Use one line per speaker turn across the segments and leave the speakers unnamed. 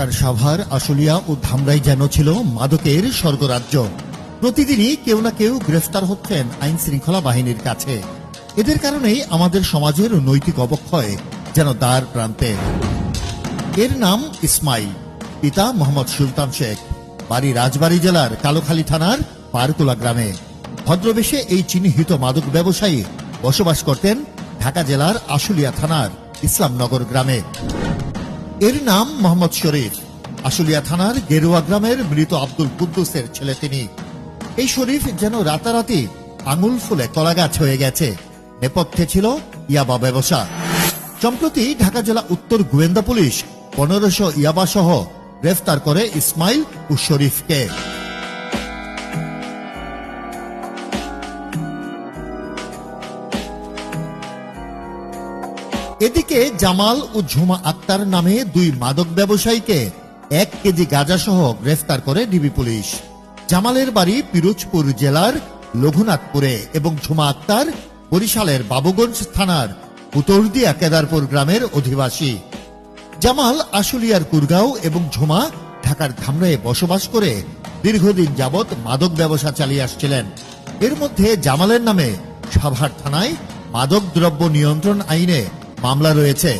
ঢাকার সাভার, আশুলিয়া ও ধামরাই যেন ছিল মাদকের স্বর্গরাজ্য। প্রতিদিনই কেউ না কেউ গ্রেফতার হচ্ছেন আইন শৃঙ্খলা বাহিনীর কাছে। এদের কারণেই আমাদের সমাজের নৈতিক অবক্ষয় যেন দ্বার প্রান্তে। এর নাম ইসমাইল। পিতা মোহাম্মদ সুলতান শেখ। বাড়ি রাজবাড়ী জেলার কালোখালী থানার পারকুলা গ্রামে। ভদ্রবেশে এই চিহ্নিত মাদক ব্যবসায়ী বসবাস করতেন ঢাকা জেলার আশুলিয়া থানার ইসলামনগর গ্রামে। এর নাম মোহাম্মদ শরীফ। আশুলিয়া থানার গেরুয়া গ্রামের মৃত আব্দুল কুদ্দুসের ছেলে তিনি। এই শরীফ যেন রাতারাতি আঙুল ফুলে কলাগাছ হয়ে গেছে। নেপথ্যে ছিল ইয়াবা ব্যবসা। সম্প্রতি ঢাকা জেলা উত্তর গোয়েন্দা পুলিশ পনেরোশো ইয়াবা সহ গ্রেফতার করে ইসমাইল ও শরীফকে। এদিকে জামাল ও ঝুমা আক্তার নামে দুই মাদক ব্যবসায়ীকে এক কেজি গাঁজা সহ গ্রেফতার করে ডিবি পুলিশ। জামালের বাড়ি পিরোজপুর জেলার লঘুনাথপুরে এবং ঝুমা আক্তার বরিশালের বাবুগঞ্জ থানার উতরদিয়া কেদারপুর গ্রামের অধিবাসী। জামাল আশুলিয়ার কুরগাঁও এবং ঝুমা ঢাকার ধামরায়ে বসবাস করে দীর্ঘদিন যাবৎ মাদক ব্যবসা চালিয়ে আসছিলেন। এর মধ্যে জামালের নামে সাভার থানায় মাদক দ্রব্য নিয়ন্ত্রণ আইনে মামলা রয়েছে।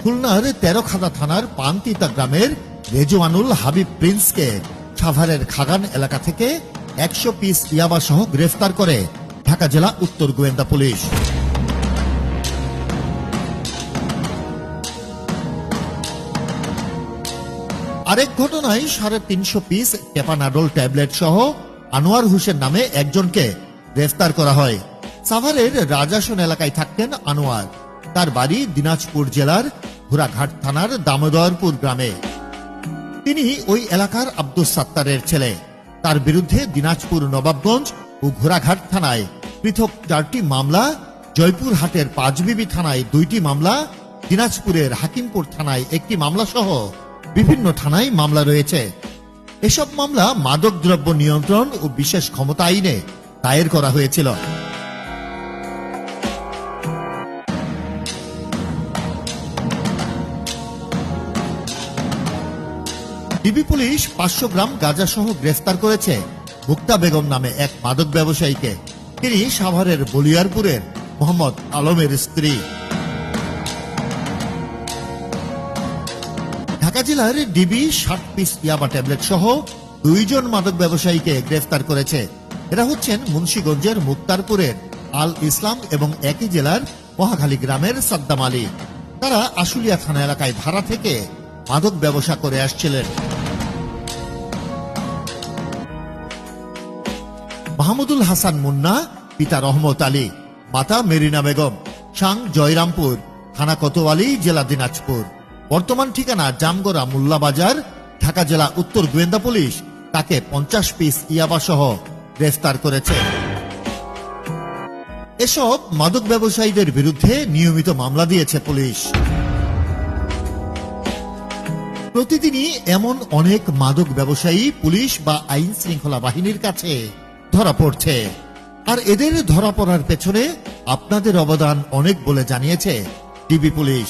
খুলনার তেরোখাদা থানার পান্তিতা গ্রামের রেজওয়ানুল হাবিব প্রিন্সকে সাভারের খাগান এলাকা থেকে একশো পিস ইয়াবা সহ গ্রেফতার করে ঢাকা জেলা উত্তর গোয়েন্দা পুলিশ। আরেক ঘটনায় সাড়ে তিনশো পিস টেপানাডোল ট্যাবলেট সহ আনোয়ার হোসেন নামে একজনকে গ্রেফতার করা হয়। সাভারের রাজাসন এলাকায় থাকতেন আনোয়ার। তার বাড়ি দিনাজপুর জেলার ঘোড়াঘাট থানার দামোদরপুর গ্রামে। তিনি ওই এলাকার আব্দুস সাত্তারের ছেলে। তার বিরুদ্ধে দিনাজপুর নবাবগঞ্জ ও ঘোড়াঘাট থানায় পৃথক চারটি মামলা, জয়পুরহাটের পাঁচবিবি থানায় দুইটি মামলা, দিনাজপুরের হাকিমপুর থানায় একটি মামলা সহ বিভিন্ন থানায় মামলা রয়েছে। এসব মামলা মাদক দ্রব্য নিয়ন্ত্রণ ও বিশেষ ক্ষমতা আইনে দায়ের করা হয়েছিল। ডিবি পুলিশ পাঁচশো গ্রাম গাঁজা সহ গ্রেফতার করেছে মুক্তা বেগম নামে এক মাদক ব্যবসায়ীকে। তিনি সাভারের বলিয়ারপুরের মোহাম্মদ আলমের স্ত্রী। জেলার ডিবি ষাট পিস ইয়াবা ট্যাবলেট সহ দুইজন মাদক ব্যবসায়ীকে গ্রেফতার করেছে। এরা হচ্ছেন মুন্সীগঞ্জের মুক্তারপুরের আল ইসলাম এবং একই জেলার মহাখালী গ্রামের সাদ্দাম আলী। তারা আশুলিয়া থানা এলাকায় ভাড়া থেকে মাদক ব্যবসা করে আসছিলেন। মাহমুদুল হাসান মুন্না, পিতা রহমত আলী, মাতা মেরিনা বেগম, সাং জয়রামপুর, থানা কোতোয়ালি, জেলা দিনাজপুর। বর্তমান ঠিকানা জামগড়া মোল্লাবাজার, ঢাকা জেলা উত্তর গোয়েন্দা পুলিশ, তাকে পঞ্চাশ পিস ইয়াবা সহ গ্রেফতার করেছে। এসব মাদক ব্যবসায়ীদের বিরুদ্ধে নিয়মিত মামলা দিয়েছে পুলিশ। প্রতিদিনই এমন অনেক মাদক ব্যবসায়ী পুলিশ বা আইন শৃঙ্খলা বাহিনীর কাছে ধরা পড়ছে। আর এদের ধরা পড়ার পেছনে আপনাদের অবদান অনেক বলে জানিয়েছে ডিবি পুলিশ।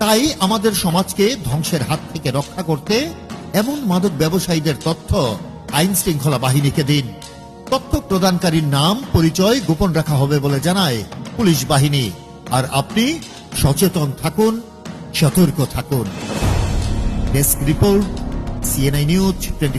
তাই আমাদের সমাজকে ধ্বংসের হাত থেকে রক্ষা করতে এমন মাদক ব্যবসায়ীদের তথ্য আইন শৃঙ্খলা বাহিনীকে দিন। তথ্য প্রদানকারীর নাম, পরিচয় গোপন রাখা হবে বলে জানায় পুলিশ বাহিনী। আর আপনি সচেতন থাকুন, সতর্ক থাকুন। Desk report, CNI news twenty